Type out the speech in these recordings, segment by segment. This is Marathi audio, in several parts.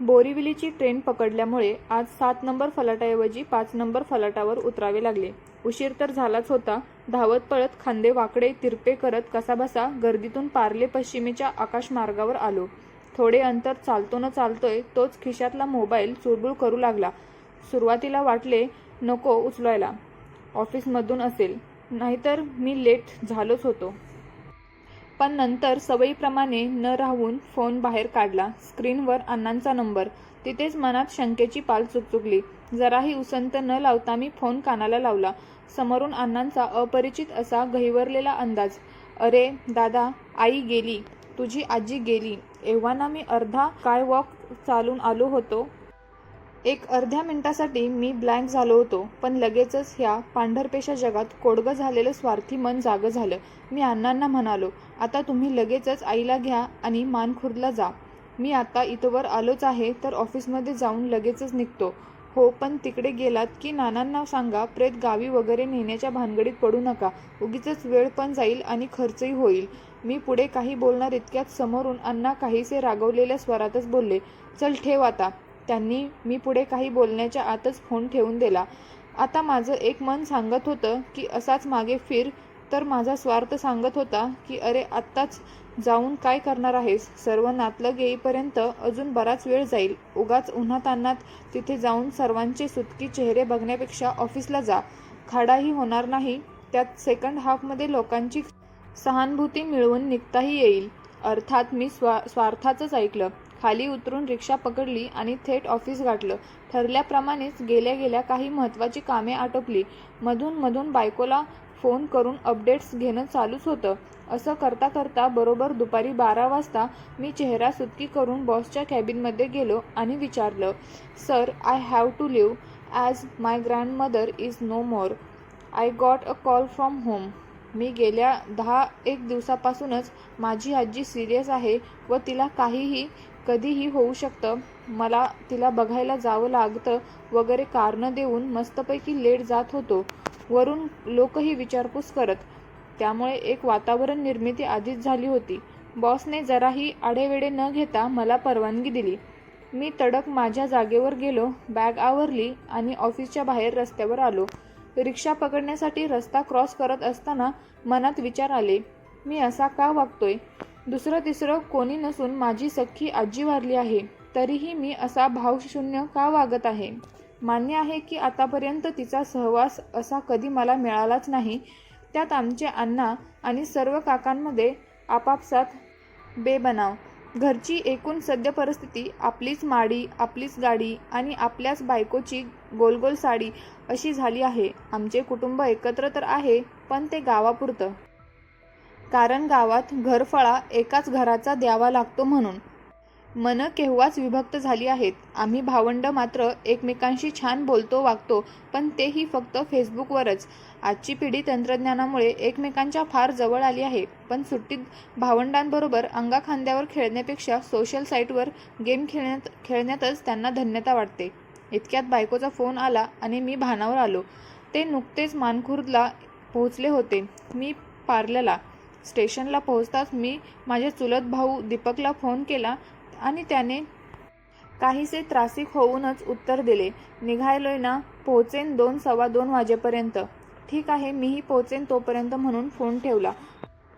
बोरिवलीची ट्रेन पकडल्यामुळे आज सात नंबर फलाटाऐवजी पाच नंबर फलाटावर उतरावे लागले. उशीर तर झालाच होता. धावत पळत खांदे वाकडे तिरपे करत कसाबसा गर्दीतून पार्ले पश्चिमेच्या आकाशमार्गावर आलो. थोडे अंतर चालतो न चालतोय तोच खिशातला मोबाईल चुळबुळ करू लागला. सुरुवातीला वाटले नको उचलायला. ऑफिसमधून असेल. नाहीतर मी लेट झालोच होतो. पण नंतर सवयीप्रमाणे न राहून फोन बाहेर काढला. स्क्रीनवर अण्णांचा नंबर. तिथेच मनात शंकेची पाल चुकचुकली. जराही उसंत न लावता मी फोन कानाला लावला. समोरून अण्णांचा अपरिचित असा गहिवरलेला अंदाज. अरे दादा आई गेली. तुझी आजी गेली. एव्हाना मी अर्धा काय वॉक चालून आलो होतो. एक अर्ध्या मिनिटासाठी मी ब्लँक झालो होतो पण लगेचच ह्या पांढरपेशा जगात कोडगं झालेलं स्वार्थी मन जागं झालं. मी अण्णांना म्हणालो आता तुम्ही लगेचच आईला घ्या आणि मानखुर्दला जा. मी आता इथवर आलोच आहे तर ऑफिसमध्ये जाऊन लगेचच निघतो. हो पण तिकडे गेलात की नानांना सांगा प्रेत गावी वगैरे नेण्याच्या भानगडीत पडू नका. उगीच वेळ पण जाईल आणि खर्चही होईल. मी पुढे काही बोलणार इतक्यात समोरून अण्णा काहीसे रागवलेल्या स्वरातच बोलले चल ठेव आता. त्यांनी मी पुढे काही बोलण्याच्या आतच फोन ठेवून दिला. आता माझं एक मन सांगत होतं की असाच मागे फिर तर माझा स्वार्थ सांगत होता की अरे आत्ताच जाऊन काय करणार आहेस? सर्व नातलग येईपर्यंत अजून बराच वेळ जाईल. उगाच उन्हातान्हात तिथे जाऊन सर्वांचे सुटकी चेहरे बघण्यापेक्षा ऑफिसला जा. खाडाही होणार नाही त्यात सेकंड हाफमध्ये लोकांची सहानुभूती मिळवून निघताही येईल. अर्थात मी स्वा स्वार्थाचंच ऐकलं. खाली उतरून रिक्षा पकडली आणि थेट ऑफिस गाठलं. ठरल्याप्रमाणेच गेल्या गेल्या काही महत्त्वाची कामे आटोपली. मधून मधून बायकोला फोन करून अपडेट्स घेणं चालूच होतं. असं करता करता बरोबर दुपारी बारा वाजता मी चेहरा सुटकी करून बॉसच्या कॅबिनमध्ये गेलो आणि विचारलं sir I have to leave as my grandmother is no more. I got a call from home. मी गेल्या दहा एक दिवसापासूनच माझी आजी सिरियस आहे व तिला काहीही कधीही होऊ शकतं. मला तिला बघायला जावं लागतं वगैरे कारणं देऊन मस्तपैकी लेट जात होतो. वरून लोकही विचारपूस करत. त्यामुळे एक वातावरण निर्मिती आधीच झाली होती. बॉसने जराही आढेवेढे न घेता मला परवानगी दिली. मी तडक माझ्या जागेवर गेलो बॅग आवरली आणि ऑफिसच्या बाहेर रस्त्यावर आलो. रिक्षा पकडण्यासाठी रस्ता क्रॉस करत असताना मनात विचार आले. मी असा का वागतोय? दुसरं तिसरं कोणी नसून माझी सख्खी आजी वारली आहे तरीही मी असा भावशून्य का वागत आहे? मान्य आहे की आतापर्यंत तिचा सहवास असा कधी मला मिळालाच नाही. त्यात आमचे अण्णा आणि सर्व काकांमध्ये आपापसात बेबनाव. घरची एकूण सद्य परिस्थिती आपलीच माडी आपलीच गाडी आणि आपल्याच बायकोची गोलगोल साडी अशी झाली आहे. आमचे कुटुंब एकत्र तर आहे पण ते गावापुरतं. कारण गावात घरफळा एकाच घराचा द्यावा लागतो म्हणून. मन केव्हाच विभक्त झाली आहेत. आम्ही भावंड मात्र एकमेकांशी छान बोलतो वागतो पण तेही फक्त फेसबुकवरच. आजची पिढी तंत्रज्ञानामुळे एकमेकांच्या फार जवळ आली आहे. पण सुट्टीत भावंडांबरोबर अंगाखांद्यावर खेळण्यापेक्षा सोशल साईटवर गेम खेळण्यात खेळण्यातच त्यांना धन्यता वाटते. इतक्यात बायकोचा फोन आला आणि मी भानावर आलो. ते नुकतेच मानखुर्दला पोहोचले होते. मी पार्लला स्टेशनला पोहोचताच मी माझे चुलत भाऊ दीपकला फोन केला आणि त्याने काहीसे त्रासिक होऊनच उत्तर दिले. निघायलोय ना पोहोचेन दोन सव्वा दोन वाजेपर्यंत. ठीक आहे मीही पोहोचेन तोपर्यंत म्हणून फोन ठेवला.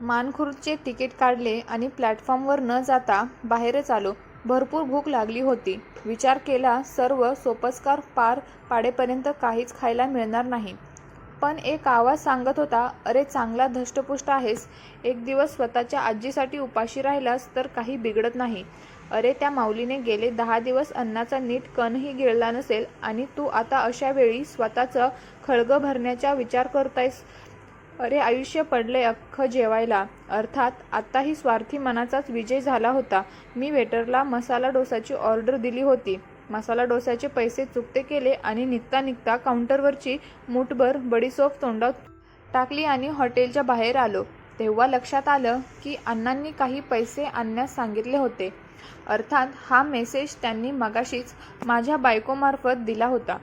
मानखुर्दचे तिकीट काढले आणि प्लॅटफॉर्मवर न जाता बाहेरच आलो. भरपूर भूक लागली होती. विचार केला सर्व सोपस्कार पार पाडेपर्यंत काहीच खायला मिळणार नाही. पण एक आवाज सांगत होता अरे चांगला धष्टपुष्ट आहेस. एक दिवस स्वतःच्या आजीसाठी उपाशी राहिलास तर काही बिघडत नाही. अरे त्या माऊलीने गेले दहा दिवस अन्नाचा नीट कणही गिळला नसेल आणि तू आता अशा वेळी स्वतःचं खळगं भरण्याचा विचार करतायस? अरे आयुष्य पडले अख्खं जेवायला. अर्थात आत्ताही स्वार्थी मनाचाच विजय झाला होता. मी वेटरला मसाला डोसाची ऑर्डर दिली होती. मसाला डोस्याचे पैसे चुकते केले आणि निघता निघता काउंटरवरची मूठभर बडीसोप तोंडात टाकली आणि हॉटेलच्या बाहेर आलो. तेव्हा लक्षात आलं की अण्णांनी काही पैसे आणण्यास सांगितले होते. अर्थात हा मेसेज त्यांनी मगाशीच माझ्या बायकोमार्फत दिला होता.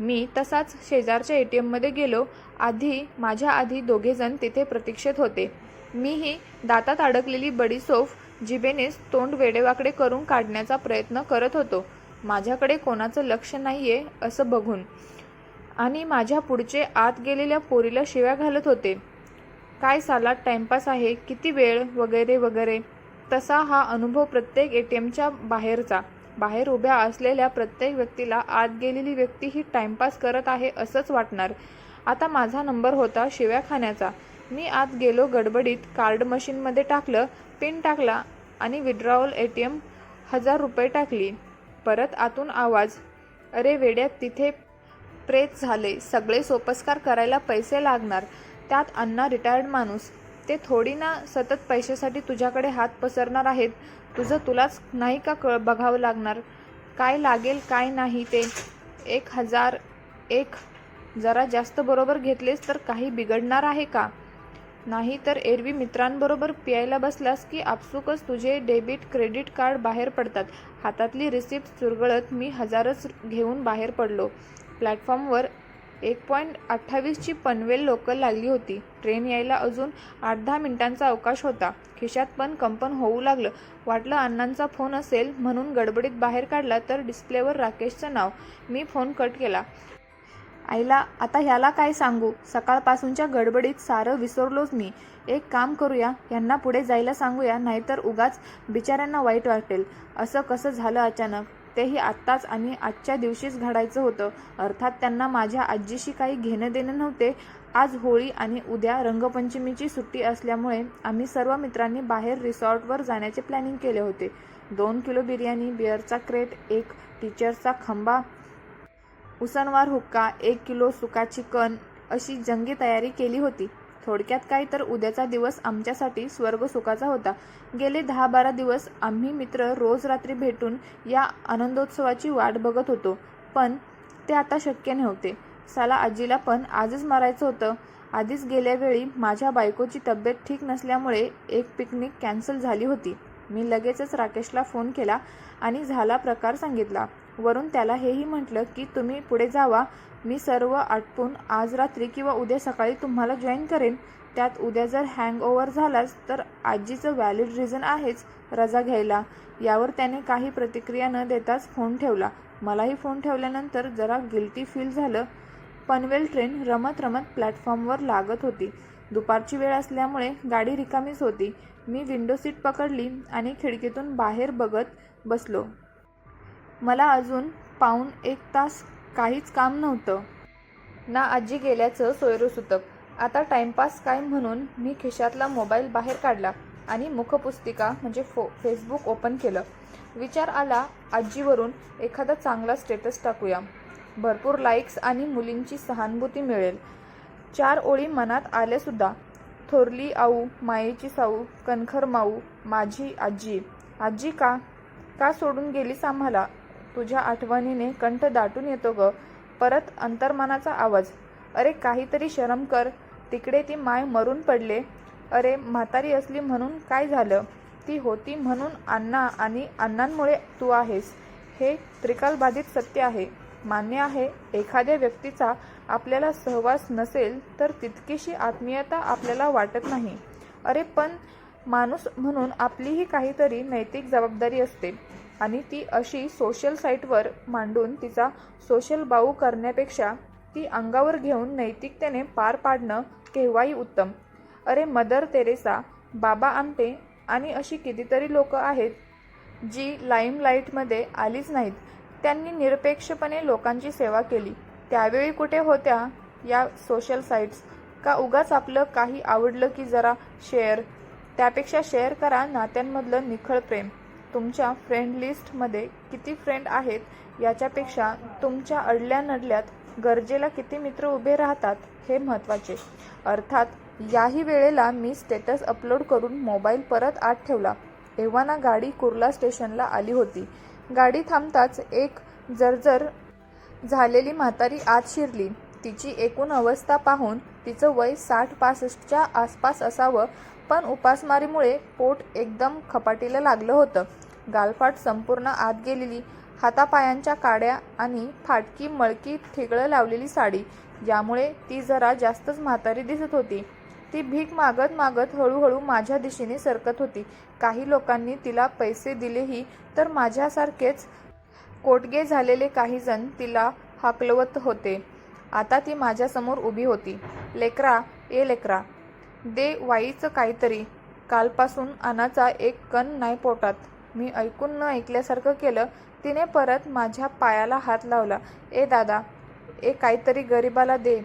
मी तसाच शेजारच्या ए टी एममध्ये गेलो. आधी माझ्या आधी दोघेजण तिथे प्रतीक्षेत होते. मीही दातात अडकलेली बडीसोफ जिबेनेच तोंड वेडेवाकडे करून काढण्याचा प्रयत्न करत होतो. माझ्याकडे कोणाचं लक्ष नाही आहे असं बघून. आणि माझ्या पुढचे आत गेलेल्या पोरीला शिव्या घालत होते. काय सालात टाइमपास आहे किती वेळ वगैरे वगैरे. तसा हा अनुभव प्रत्येक ए टी एमच्या बाहेरचा. बाहेर उभ्या असलेल्या प्रत्येक व्यक्तीला आत गेलेली व्यक्ती ही टाइमपास करत आहे असंच वाटणार. आता माझा नंबर होता शिव्या खाण्याचा. मी आत गेलो गडबडीत कार्ड मशीनमध्ये टाकलं पिन टाकला आणि विड्रॉवल ए टी एम हजार रुपये टाकली. परत आतून आवाज अरे वेड्यात तिथे प्रेत झाले सगळे सोपस्कार करायला पैसे लागणार त्यात अण्णा रिटायर्ड माणूस. ते थोडी ना सतत पैशासाठी तुझ्याकडे हात पसरणार आहेत. तुझं तुलाच नाही का कळ बघावं लागणार? काय लागेल काय नाही ते? एक हजार एक. जरा जास्त बरोबर घेतलेस तर काही बिघडणार आहे का? नाही तर एरवी मित्रांबरोबर प्यायला बसलास की आपसुकच तुझे डेबिट क्रेडिट कार्ड बाहेर पडतात. हातातली रिसिप्ट चुरगळत मी हजारच घेऊन बाहेर पडलो. प्लॅटफॉर्मवर एक पॉईंट अठ्ठावीसची पनवेल लोकल लागली होती. ट्रेन यायला अजून आठ दहा मिनिटांचा अवकाश होता. खिशात पण कंपन होऊ लागलं. वाटलं अण्णांचा फोन असेल म्हणून गडबडीत बाहेर काढला तर डिस्प्लेवर राकेशचं नाव. मी फोन कट केला. आईला आता ह्याला काय सांगू? सकाळपासूनच्या गडबडीत सारं विसरलोच मी. एक काम करूया यांना पुढे जायला सांगूया नाहीतर उगाच बिचाऱ्यांना वाईट वाटेल. असं कसं झालं अचानक? तेही आत्ताच आणि आजच्या दिवशीच घडायचं होतं. अर्थात त्यांना माझ्या आजीशी काही घेणं देणं नव्हते. आज होळी आणि उद्या रंगपंचमीची सुट्टी असल्यामुळे आम्ही सर्व मित्रांनी बाहेर रिसॉर्टवर जाण्याचे प्लॅनिंग केले होते. दोन किलो बिर्याणी बिअरचा क्रेट एक टीचरचा खंबा उसनवार हुक्का एक किलो सुकाची कण अशी जंगी तयारी केली होती. थोडक्यात काय तर उद्याचा दिवस आमच्यासाठी स्वर्ग सुखाचा होता. गेले दहा बारा दिवस आम्ही मित्र रोज रात्री भेटून या आनंदोत्सवाची वाट बघत होतो. पण ते आता शक्य नव्हते. साला आजीला पण आजच मारायचं होतं. आधीच गेल्या वेळी माझ्या बायकोची तब्येत ठीक नसल्यामुळे एक पिकनिक कॅन्सल झाली होती. मी लगेचच राकेशला फोन केला आणि झाला प्रकार सांगितला. वरून त्याला हेही म्हटलं की तुम्ही पुढे जावा. मी सर्व आटपून आज रात्री किंवा उद्या सकाळी तुम्हाला जॉईन करेन. त्यात उद्या जर हँगओव्हर झालाच तर आजीचं व्हॅलिड रिझन आहेच रजा घ्यायला. यावर त्याने काही प्रतिक्रिया न देताच फोन ठेवला. मलाही फोन ठेवल्यानंतर जरा गिल्टी फील झालं. पनवेल ट्रेन रमत रमत प्लॅटफॉर्मवर लागत होती. दुपारची वेळ असल्यामुळे गाडी रिकामीच होती. मी विंडो सीट पकडली आणि खिडकीतून बाहेर बघत बसलो. मला अजून पाऊण एक तास काहीच काम नव्हतं. ना आजी गेल्याचं सोयरूसुतक. आता टाइमपास काय म्हणून मी खिशातला मोबाईल बाहेर काढला आणि मुखपुस्तिका म्हणजे फो फेसबुक ओपन केलं. विचार आला आजीवरून एखादा चांगला स्टेटस टाकूया. भरपूर लाईक्स आणि मुलींची सहानुभूती मिळेल. चार ओळी मनात आल्यासुद्धा थोरली आऊ मायेची साऊ कणखर माऊ माझी आजी. आजी का? का सोडून गेलीस आम्हाला? तुझ्या आठवणीने कंठ दाटून येतो ग. परत अंतर्मानाचा आवाज. अरे काहीतरी शरम कर. तिकडे ती माय मरून पडले. अरे म्हातारी असली म्हणून काय झालं? ती होती म्हणून अण्णा आणि अण्णांमुळे तू आहेस. हे त्रिकालबाधित सत्य आहे. मान्य आहे एखाद्या व्यक्तीचा आपल्याला सहवास नसेल तर तितकीशी आत्मीयता आपल्याला वाटत नाही. अरे पण माणूस म्हणून आपलीही काहीतरी नैतिक जबाबदारी असते. आणि ती अशी सोशल साईटवर मांडून तिचा सोशल बाऊ करण्यापेक्षा ती अंगावर घेऊन नैतिकतेने पार पाडणं केव्हाही उत्तम. अरे मदर तेरेसा बाबा आमटे आणि अशी कितीतरी लोक आहेत जी लाईमलाईटमध्ये आलीच नाहीत. त्यांनी निरपेक्षपणे लोकांची सेवा केली. त्यावेळी कुठे होत्या या सोशल साईट्स का उगाच आपलं काही आवडलं की जरा शेअर त्यापेक्षा शेअर करा नात्यांमधलं निखळ प्रेम. तुमच्या फ्रेंड लिस्टमध्ये किती फ्रेंड आहेत याच्यापेक्षा तुमच्या अडल्या नडल्यात गरजेला किती मित्र उभे राहतात हे महत्त्वाचे अर्थात याही वेळेला मी स्टेटस अपलोड करून मोबाईल परत आत ठेवला. एव्हाना गाडी कुर्ला स्टेशनला आली होती. गाडी थांबताच एक जर्जर झालेली म्हातारी आत शिरली. तिची एकूण अवस्था पाहून तिचं वय साठ पासष्टच्या आसपास असावं. पण उपासमारीमुळे पोट एकदम खपाटीला लागलं होतं. गालफाट संपूर्ण आत गेलेली हातापायांच्या काड्या आणि फाटकी मळकी ठिगळं लावलेली साडी. यामुळे ती जरा जास्तच म्हातारी दिसत होती. ती भीक मागत मागत हळूहळू माझ्या दिशेने सरकत होती. काही लोकांनी तिला पैसे दिलेही तर माझ्यासारखेच कोटगे झालेले काही जण तिला हाकलवत होते. आता ती माझ्यासमोर उभी होती. लेकरा ए लेकरा. दे वाईचं काहीतरी. कालपासून अनाचा एक कण नाही पोटात. मी ऐकून न ऐकल्यासारखं केलं तिने परत माझ्या पायाला हात लावला. ए दादा ए काहीतरी गरिबाला दे.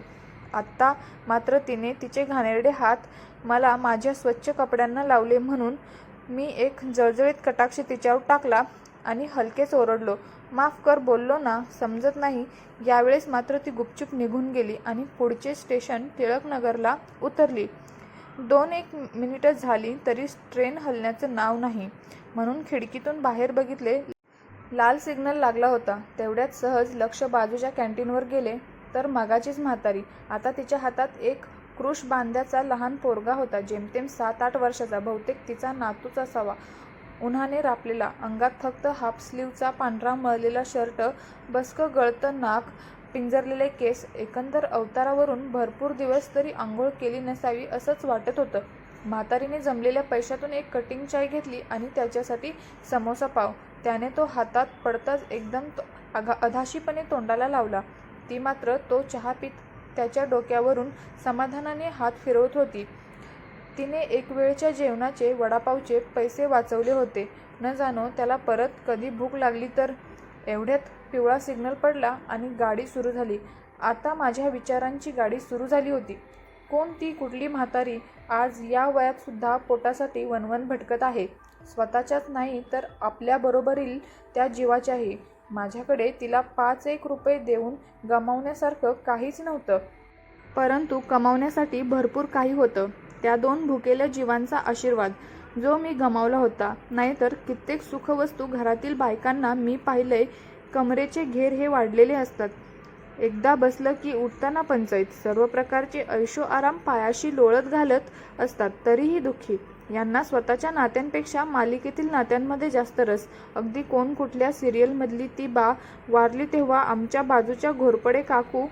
आत्ता मात्र तिने तिचे घाणेरडे हात मला माझ्या स्वच्छ कपड्यांना लावले म्हणून मी एक जळजळीत कटाक्ष तिच्यावर टाकला. आणि हलकेच ओरडलो माफ कर बोललो ना समजत नाही. यावेळेस मात्र ती गुपचूप निघून गेली आणि पुढचे स्टेशन टिळकनगरला उतरली. दोन एक मिनिटं झाली तरी ट्रेन हलण्याचं नाव नाही. म्हणून खिडकीतून बाहेर बघितले. लाल सिग्नल लागला होता. तेवढ्यात सहज लक्ष बाजूच्या कॅन्टीनवर गेले. तर मगाचीच म्हातारी. आता तिच्या हातात एक क्रुश बांध्याचा लहान पोरगा होता. जेमतेम सात आठ वर्षाचा. बहुतेक तिचा नातूच असावा. उन्हाने रापलेला. अंगात फक्त हाफ स्लीवचा पांढरा मळलेला शर्ट बसकं गळतं नाक पिंजरलेले केस एकंदर अवतारावरून भरपूर दिवस तरी आंघोळ केली नसावी असंच वाटत होतं. म्हातारीने जमलेल्या पैशातून एक कटिंग चाय घेतली आणि त्याच्यासाठी समोसा पाव. त्याने तो हातात पडताच एकदम तो अघा अधाशीपणे तोंडाला लावला. ती मात्र तो चहा पीत त्याच्या डोक्यावरून समाधानाने हात फिरवत होती. तिने एक वेळच्या जेवणाचे वडापावचे पैसे वाचवले होते. न जाणो त्याला परत कधी भूक लागली तर. एवढ्यात पिवळा सिग्नल पडला आणि गाडी सुरू झाली. आता माझ्या विचारांची गाडी सुरू झाली होती. कोण ती कुठली म्हातारी? आज या वयातसुद्धा पोटासाठी वनवन भटकत आहे. स्वतःच्याच नाही तर आपल्याबरोबरील त्या जीवाच्याही. माझ्याकडे तिला पाच एक रुपये देऊन गमावण्यासारखं काहीच नव्हतं. परंतु कमावण्यासाठी भरपूर काही होतं. त्या दोन भुकेल्या जीवांचा आशीर्वाद. जो मी गमावला होता. नाहीतर कित्येक सुखवस्तू घरातील बायकांना मी पाहिलंय कमरेचे घेर हे वाढलेले असतात. एकदा बसलं की उठताना पंचायत सर्व प्रकारचे ऐशो आराम पायाशी लोळत घालत असतात. तरीही दुःखी. यांना स्वतःच्या नात्यांपेक्षा मालिकेतील नात्यांमध्ये जास्त रस. अगदी कोण कुठल्या सिरियलमधली ती बा वारली तेव्हा आमच्या बाजूच्या घोरपडे काकू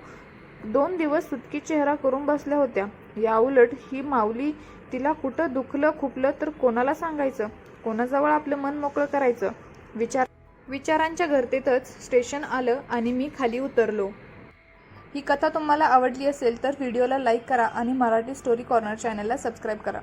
दोन दिवस सुटकी चेहरा करून बसल्या होत्या. याउलट ही माऊली तिला कुठं दुखलं खुपलं तर कोणाला सांगायचं? कोणाजवळ आपलं मन मोकळं करायचं? विचार विचारांच्या घरतेतच स्टेशन आलं आणि मी खाली उतरलो. ही कथा तुम्हाला आवडली असेल तर व्हिडिओला लाईक करा आणि मराठी स्टोरी कॉर्नर चॅनलला सबस्क्राईब करा.